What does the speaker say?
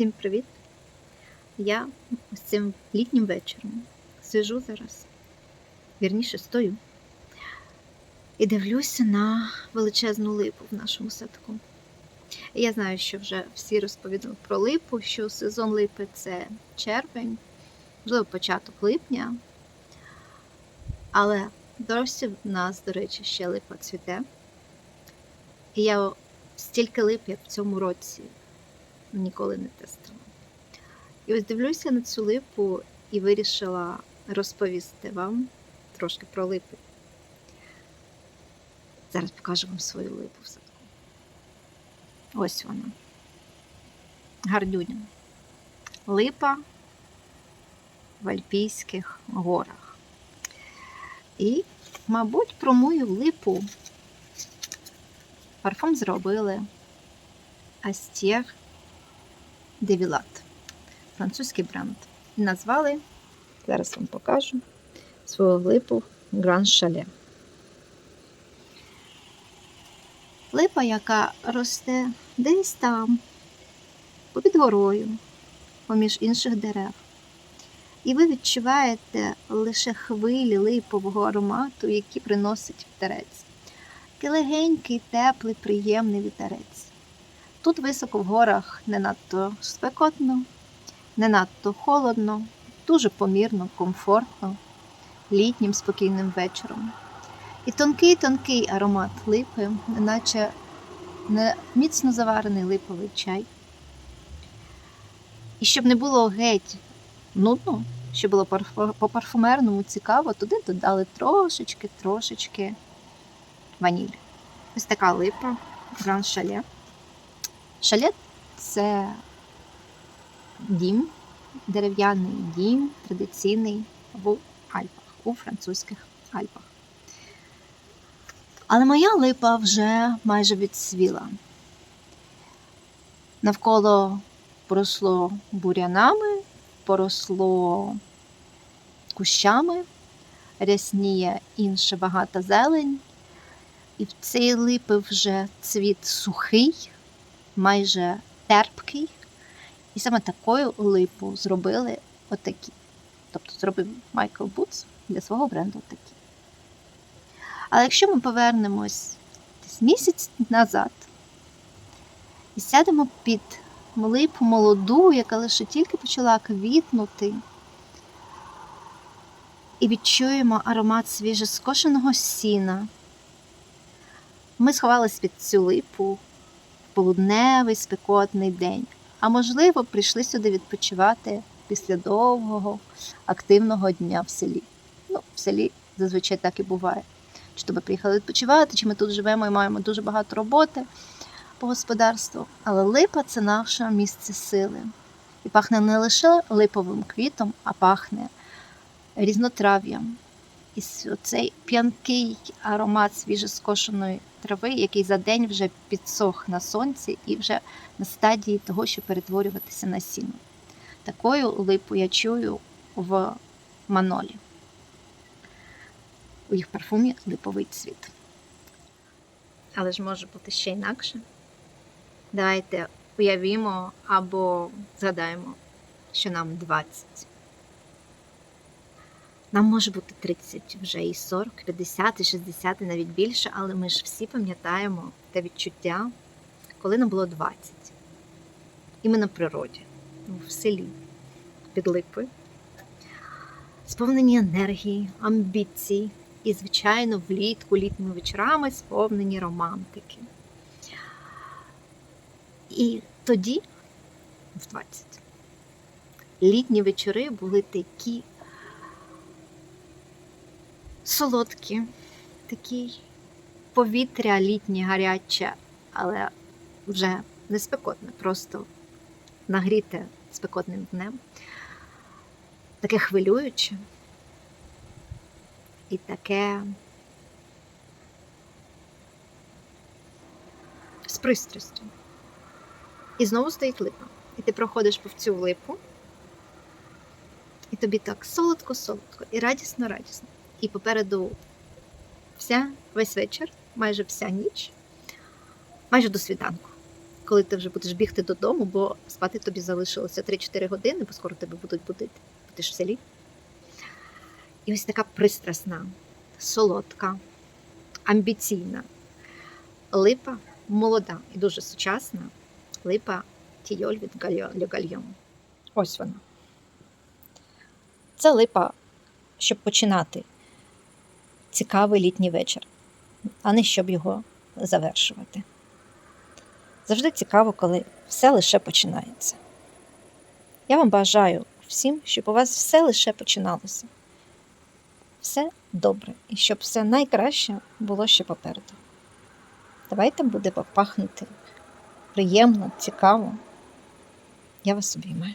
Всім привіт! Я з цим літнім вечором сижу зараз, вірніше стою і дивлюся на величезну липу в нашому садку. Я знаю, що вже всі розповідали про липу, що сезон липи це червень, можливо, початок липня. Але досі в нас, до речі, ще липа цвіте. І я стільки лип, як в цьому році, ніколи не тестила. І ось дивлюся на цю липу і вирішила розповісти вам трошки про липи. Зараз покажу вам свою липу в садку. Ось вона. Гарнюня. Липа в Альпійських горах. І, мабуть, про мою липу парфум зробили Астєр Девілат, французький бренд. І назвали, зараз вам покажу, свою липу Гран Шале. Липа, яка росте десь там, попід горою, поміж інших дерев. І ви відчуваєте лише хвилі липового аромату, які приносить вітерець. Такий легенький, теплий, приємний вітерець. Тут високо в горах не надто спекотно, не надто холодно, дуже помірно, комфортно, літнім спокійним вечором. І тонкий-тонкий аромат липи, наче міцно заварений липовий чай. І щоб не було геть нудно, щоб було по парфумерному цікаво, туди додали трошечки-трошечки ваніль. Ось така липа, гран шале. Шале це дім, дерев'яний дім, традиційний в Альпах, у французьких Альпах. Але моя липа вже майже відсвіла. Навколо поросло бурянами, поросло кущами, рясніє інша багата зелень. І в цієї липи вже цвіт сухий, майже терпкий. І саме такою липу зробили отакі. Тобто зробив Майкл Бутс для свого бренду такі. Але якщо ми повернемось десь місяць назад і сядемо під липу молоду, яка лише тільки почала квітнути, і відчуємо аромат свіжескошеного сіна. Ми сховались під цю липу полудневий спекотний день, а можливо, прийшли сюди відпочивати після довгого активного дня в селі. Ну, в селі зазвичай так і буває. Чи то ми приїхали відпочивати, чи ми тут живемо і маємо дуже багато роботи по господарству. Але липа це наше місце сили. І пахне не лише липовим квітом, а пахне різнотрав'ям. І цей п'янкий аромат свіжескошеної трави, який за день вже підсох на сонці і вже на стадії того, щоб перетворюватися на сіно. Такою липу я чую в манолі. У їх парфумі липовий цвіт. Але ж може бути ще інакше. Давайте уявімо або згадаємо, що нам 20. Нам може бути 30 вже і 40, 50, і 60, і навіть більше, але ми ж всі пам'ятаємо те відчуття, коли нам було 20. І ми на природі, в селі, під липою, сповнені енергії, амбіцій, і, звичайно, влітку, літніми вечорами сповнені романтики. І тоді, в 20, літні вечори були такі солодкі, такі повітря літнє гаряче, але вже не спекотне, просто нагріте спекотним днем, таке хвилююче і таке з пристрастю. І знову стоїть липа. І ти проходиш по цю липу, і тобі так солодко-солодко, і радісно-радісно. І попереду вся, весь вечір, майже вся ніч, майже до світанку, коли ти вже будеш бігти додому, бо спати тобі залишилося 3-4 години, бо скоро тебе будуть будити, бо в селі. І ось така пристрасна, солодка, амбіційна липа молода і дуже сучасна липа Тійоль від Гальо- Гальйон. Ось вона. Це липа, щоб починати цікавий літній вечір, а не щоб його завершувати. Завжди цікаво, коли все лише починається. Я вам бажаю всім, щоб у вас все лише починалося. Все добре, і щоб все найкраще було ще попереду. Давайте буде пахнути приємно, цікаво. Я вас обіймаю.